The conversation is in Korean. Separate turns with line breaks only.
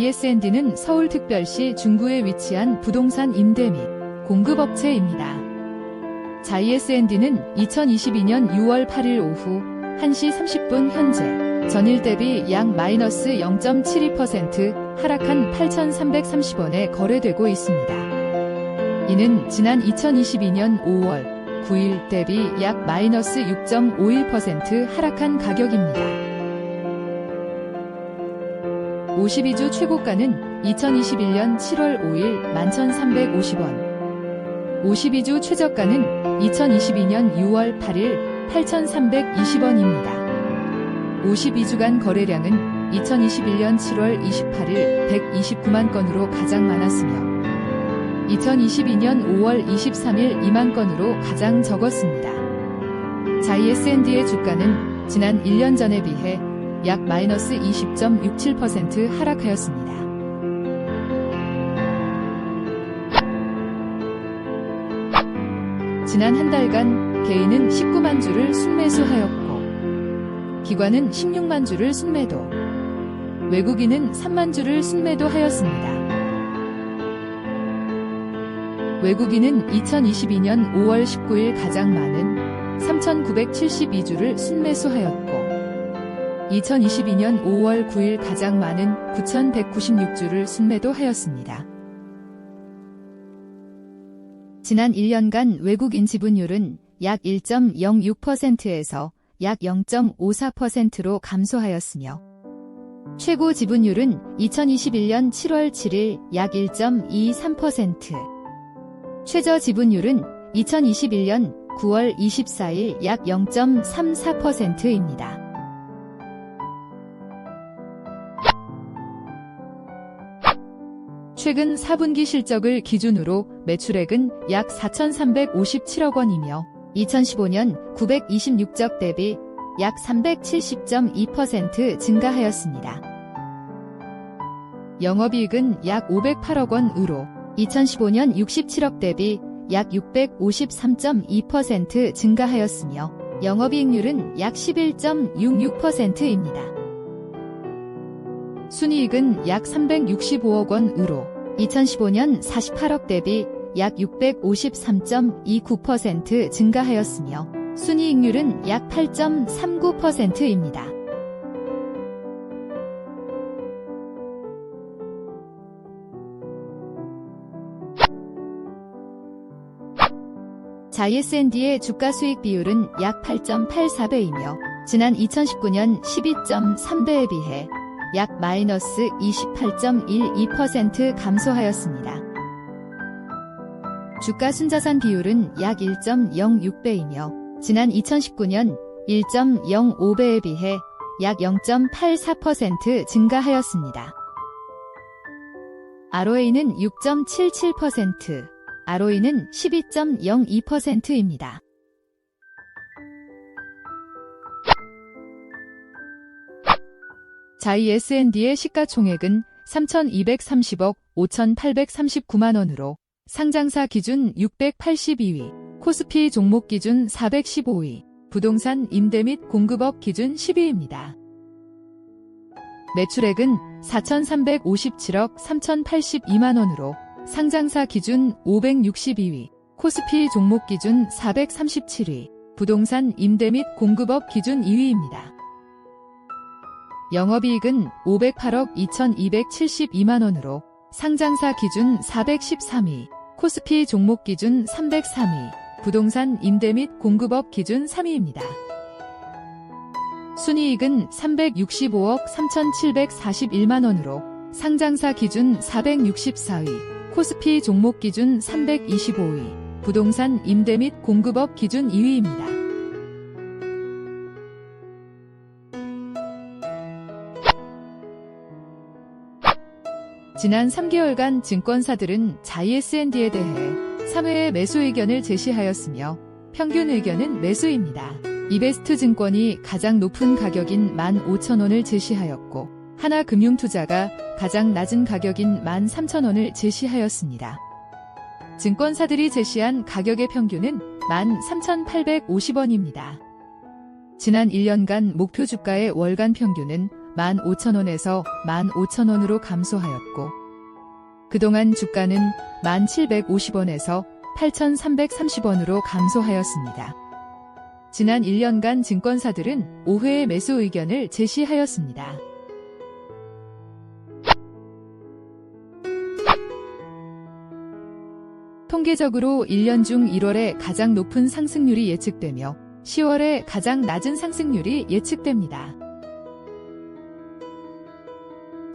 JSND는 서울특별시 중구에 위치한 부동산 임대 및 공급업체입니다. JSND는 2022년 6월 8일 오후 1시 30분 현재 전일 대비 약 마이너스 0.72% 하락한 8,330원에 거래되고 있습니다. 이는 지난 2022년 5월 9일 대비 약 마이너스 6.51% 하락한 가격입니다. 52주 최고가는 2021년 7월 5일 11,350원. 52주 최저가는 2022년 6월 8일 8,320원입니다. 52주간 거래량은 2021년 7월 28일 129만 건으로 가장 많았으며 2022년 5월 23일 2만 건으로 가장 적었습니다. JSND의 주가는 지난 1년 전에 비해 약 마이너스 20.67% 하락하였습니다. 지난 한 달간 개인은 19만 주를 순매수하였고 기관은 16만 주를 순매도 외국인은 3만 주를 순매도하였습니다. 외국인은 2022년 5월 19일 가장 많은 3,972주를 순매수하였고 2022년 5월 9일 가장 많은 9,196주를 순매도하였습니다. 지난 1년간 외국인 지분율은 약 1.06%에서 약 0.54%로 감소하였으며 최고 지분율은 2021년 7월 7일 약 1.23%, 최저 지분율은 2021년 9월 24일 약 0.34%입니다. 최근 4분기 실적을 기준으로 매출액은 약 4,357억 원이며 2015년 926적 대비 약 370.2% 증가하였습니다. 영업이익은 약 508억 원으로 2015년 67억 대비 약 653.2% 증가하였으며 영업이익률은 약 11.66%입니다. 순이익은 약 365억 원으로 2015년 48억 대비 약 653.29% 증가하였으며 순이익률은 약 8.39%입니다. JSND의 주가 수익 비율은 약 8.84배이며 지난 2019년 12.3배에 비해 약 마이너스 28.12% 감소하였습니다. 주가 순자산 비율은 약 1.06배이며 지난 2019년 1.05배에 비해 약 0.84% 증가하였습니다. ROA는 6.77%, ROE는 12.02%입니다. JSND의 시가총액은 3,230억 5,839만 원으로 상장사 기준 682위, 코스피 종목 기준 415위, 부동산 임대 및 공급업 기준 10위입니다. 매출액은 4,357억 3,082만 원으로 상장사 기준 562위, 코스피 종목 기준 437위, 부동산 임대 및 공급업 기준 2위입니다. 영업이익은 508억 2,272만 원으로 상장사 기준 413위, 코스피 종목 기준 303위, 부동산 임대 및 공급업 기준 3위입니다. 순이익은 365억 3,741만 원으로 상장사 기준 464위, 코스피 종목 기준 325위, 부동산 임대 및 공급업 기준 2위입니다. 지난 3개월간 증권사들은 JSND에 대해 3회의 매수 의견을 제시하였으며 평균 의견은 매수입니다. 이베스트 증권이 가장 높은 가격인 15,000원을 제시하였고 하나금융투자가 가장 낮은 가격인 13,000원을 제시하였습니다. 증권사들이 제시한 가격의 평균은 13,850원입니다. 지난 1년간 목표 주가의 월간 평균은 15,000원에서 15,000원으로 감소하였고, 그동안 주가는 1,750원에서 8,330원으로 감소하였습니다. 지난 1년간 증권사들은 5회의 매수 의견을 제시하였습니다. 통계적으로 1년 중 1월에 가장 높은 상승률이 예측되며 10월에 가장 낮은 상승률이 예측됩니다.